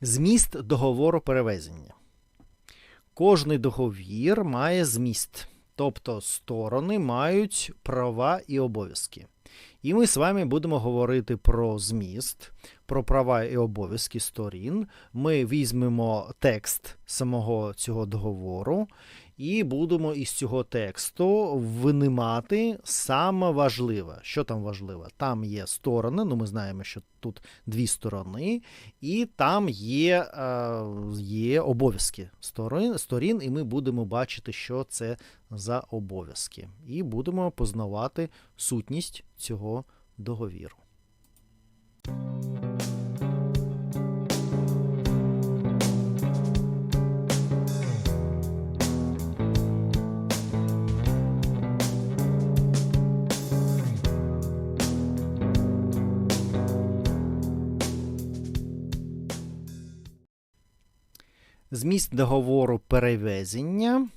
Зміст договору перевезення. Кожний договір має зміст, тобто сторони мають права і обов'язки. І ми з вами будемо говорити про зміст, про права і обов'язки сторін. Ми візьмемо текст самого цього договору і будемо із цього тексту винимати саме важливе. Що там важливе? Там є сторони, ну ми знаємо, що тут дві сторони, і там є е, є обов'язки сторін, сторін, і ми будемо бачити, що це за обов'язки. І будемо познавати сутність цього договіру. Зміст договору перевезення.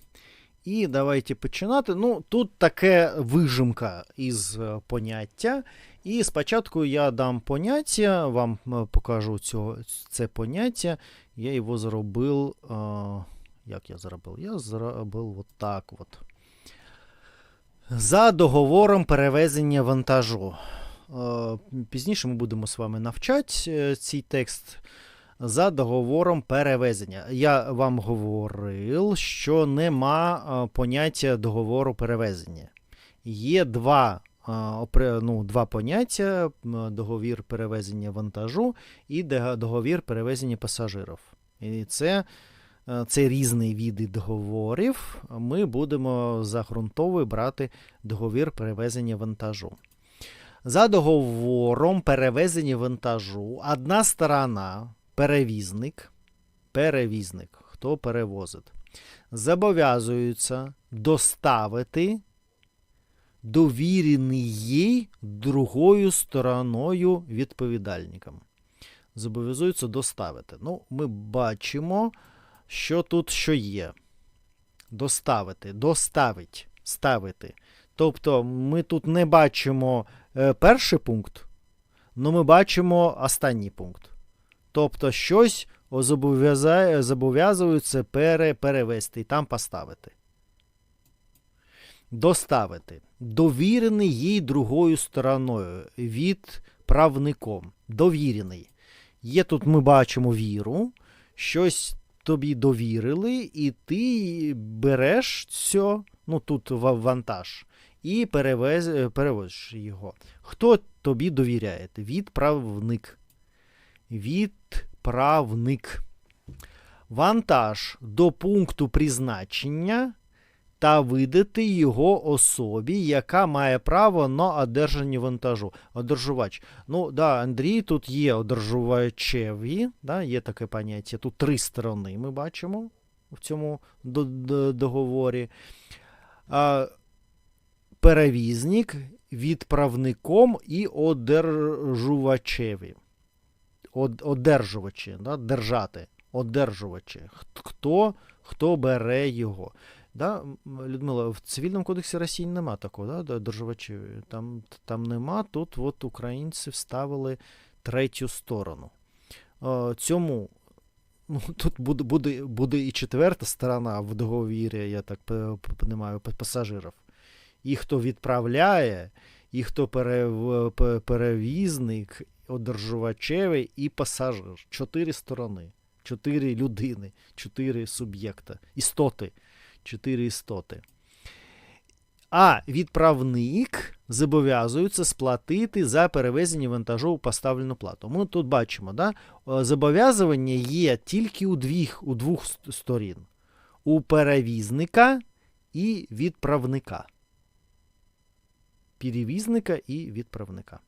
І давайте починати. Ну, Тут таке вижимка із е, поняття. І спочатку я дам поняття, вам е, покажу цього, це поняття. Я його зробив. А, як я зробив? Я зробив от так от. За договором перевезення вантажу. Пізніше ми будемо з вами навчати е, цей текст за договором перевезення. Я вам говорив, що нема поняття договору перевезення. Є два ну, два поняття: договір перевезення вантажу і договір перевезення пасажирів. І це це різні види договорів. Ми будемо за ґрунтовий брати договір перевезення вантажу. За договором перевезення вантажу одна сторона перевізник, перевізник, хто перевозить, зобов'язуються доставити довірений їй другою стороною відповідальникам. Зобов'язуються доставити. Ну, ми бачимо, що тут що є. Доставити, доставить, ставити. Тобто ми тут не бачимо е, перший пункт, але ми бачимо останній пункт. Тобто щось зобов'язуються пере, перевести і там поставити. Доставити. Довірений їй другою стороною від правником. Довірений. Є тут ми бачимо віру, щось тобі довірили, і ти береш це, ну тут вантаж, і перевез, перевозиш його. Хто тобі довіряє? Відправник відправник. Вантаж до пункту призначення та видати його особі, яка має право на одержання вантажу. Одержувач. Ну, да, Андрій, тут є одержувачеві, да, є таке поняття. Тут три сторони ми бачимо в цьому договорі. А, Перевізник відправником і одержувачеві одержувачі, да, держати, одержувачі. Хто хто бере його. Да, Людмила, в цивільному кодексі Росії нема такого, да, одержувачів. Там там нема. Тут от українці вставили третю сторону. Цьому ну, Тут буде буде, буде і четверта сторона в договірі, я так розумію, пасажирів. І хто відправляє, і хто перевізник, одержувачевий і пасажир. Чотири сторони, чотири людини, чотири суб'єкта, істоти, чотири істоти. А відправник зобов'язується сплатити за перевезення вантажу поставлену плату. Ми тут бачимо, да? зобов'язування є тільки у двох, у двох сторін: у перевізника і відправника. Перевізника і відправника.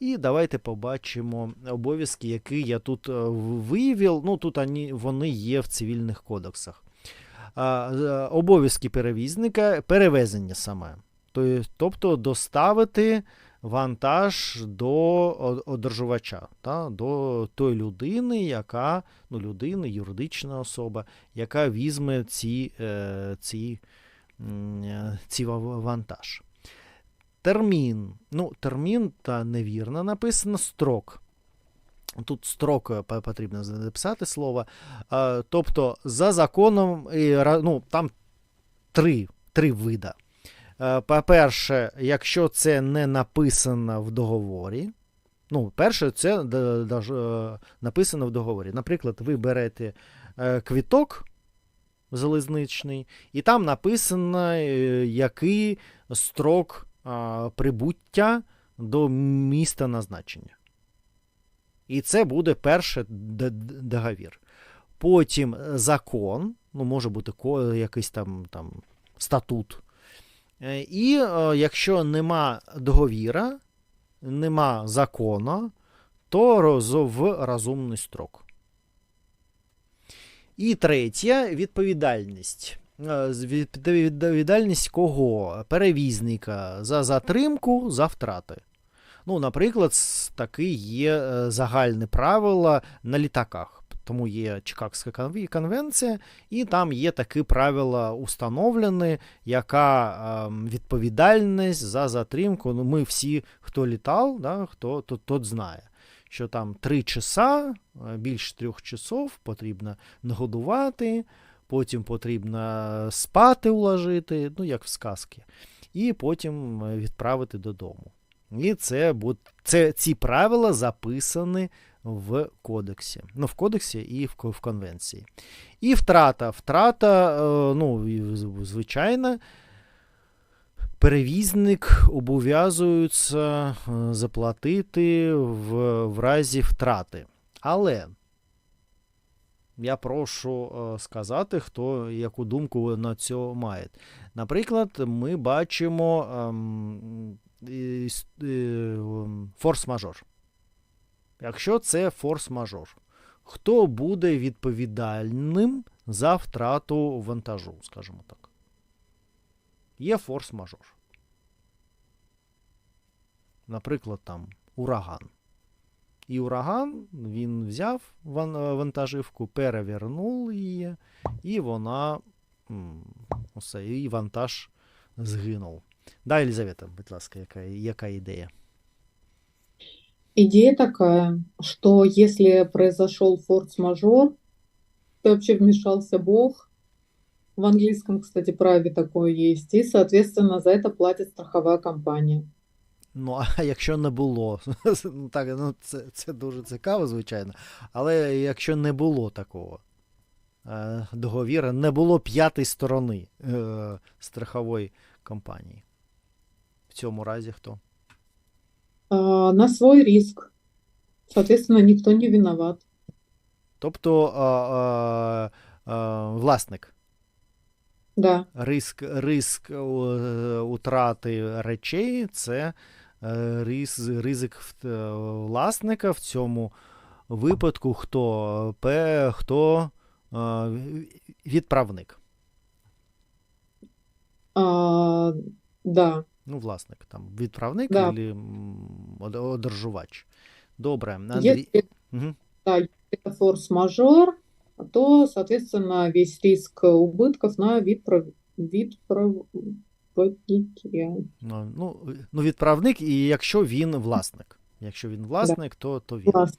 І давайте побачимо обов'язки, які я тут е, виявив. Ну, тут вони є в цивільних кодексах. Обов'язки перевізника, перевезення саме. Тобто доставити вантаж до одержувача, та, до тої людини, яка ну, людина, юридична особа, яка візьме ці, е, ці, е, ці вантаж. Термін. Ну, термін та невірно написано строк. Тут строк е, потрібно записати слово. Тобто, за законом, ну, там три, три вида. Е, По-перше, якщо це не написано в договорі. Ну, перше, це е, написано в договорі. Наприклад, ви берете квіток залізничний, і там написано, який строк прибуття до міста назначення. І це буде перший договір. Потім е, закон, ну, може бути якийсь там, там статут. Е, І е, якщо нема договіра, нема закону, то в розумний строк. І третє відповідальність. Е, Відповідальність кого? Перевізника за затримку, за втрати. Ну, наприклад, таке є е, загальне правило на літаках. Тому є Чикагська конвенція, і там є такі правила установлені, яка ем, відповідальність за затримку. Ну, ми всі, хто літав, да, хто тот, тот знає, що там 3 часа, е, більше трьох часов потрібно нагодувати, потім потрібно спати уложити, ну як в сказки, і потім е, відправити додому. І це, це ці правила записані в кодексі. Ну, в кодексі і в, в конвенції. І втрата. Втрата, е, ну, звичайно, перевізник обов'язується е, заплатити в, в разі втрати. Але я прошу е, сказати, хто яку думку на цього має. Наприклад, ми бачимо ем, ем, форс-мажор. Якщо це форс-мажор, хто буде відповідальним за втрату вантажу, скажімо так? Є форс-мажор. Наприклад, там ураган. І ураган він взяв ван- вантажівку, перевернув її, і вона м, усе, і вантаж згинув. Да, Елізавета, будь ласка, яка, яка ідея? Идея такая, что если произошел форс-мажор, то вообще вмешался Бог. В английском, кстати, праве такое есть. И, соответственно, за это платит страховая компания. Ну, а якщо не було, ну так, ну це, це дуже цікаво, звичайно. Але якщо не було такого е, договіру, не було п'ятої сторони е, страхової компанії. В цьому разі хто? А, на свой риск. Соответственно, никто не виноват. Тобто е, е, е, власник. Да, Риск, риск е, утрати речей це е, ризик е, власника в цьому випадку, хто, хто відправник. А, да. Ну, власник, там, відправник Да. або одержувач. Добре, Андрій. Если, Угу. да, если форс-мажор, то, соответственно, весь риск убытков на вид, вид. Ну, ну, ну, відправник, і якщо він власник. Якщо він власник, то, то він. Класс.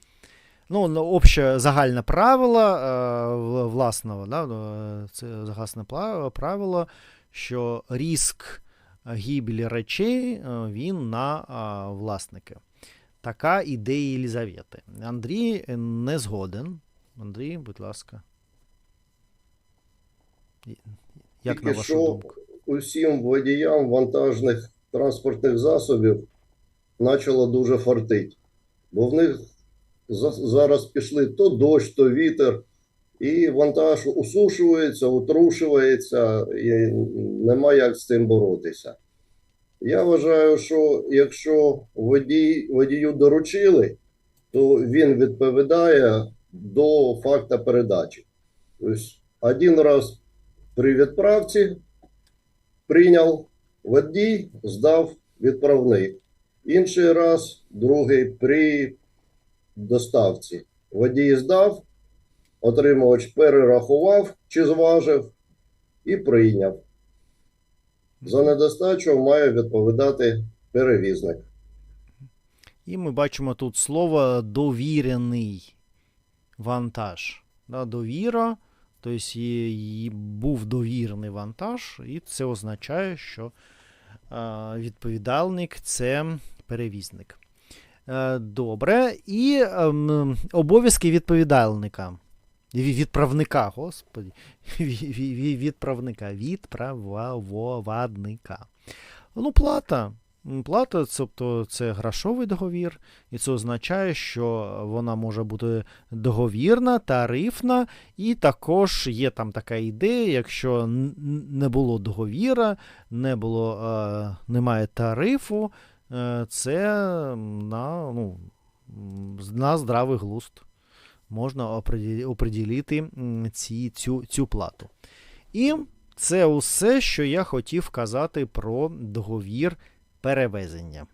Ну, ну, обще загальне правило е, власного, да, е, це загальне пла- правило, що риск гибелі речей е, він на власники. Така ідея Єлізавети. Андрій не згоден. Андрій, будь ласка. Як на вашу що думку? усім водіям вантажних транспортних засобів почало дуже фартить. Бо в них зараз пішли то дощ, то вітер, і вантаж усушується, утрушується, і немає як з цим боротися. Я вважаю, що якщо водій, водію доручили, то він відповідає до факта передачі. Тобто один раз при відправці прийняв водій, здав відправник. Інший раз, другий при доставці. Водій здав, отримувач перерахував чи зважив і прийняв. За недостачу має відповідати перевізник. І ми бачимо тут слово довірений вантаж. Да, довіра, тобто був довірений вантаж, і це означає, що відповідальник це перевізник. Е, Добре. І ем, обов'язки відповідальника. Відправника, господи. Ві- ві- ві- Відправника. Відправовадника. Ну, плата. Плата, тобто це грошовий договір, і це означає, що вона може бути договірна, тарифна, і також є там така ідея, якщо не було договіра, не було, е, немає тарифу, е, це на, ну, на здравий глузд. Можна оприділити ці, цю, цю плату. І це усе, що я хотів казати про договір перевезення.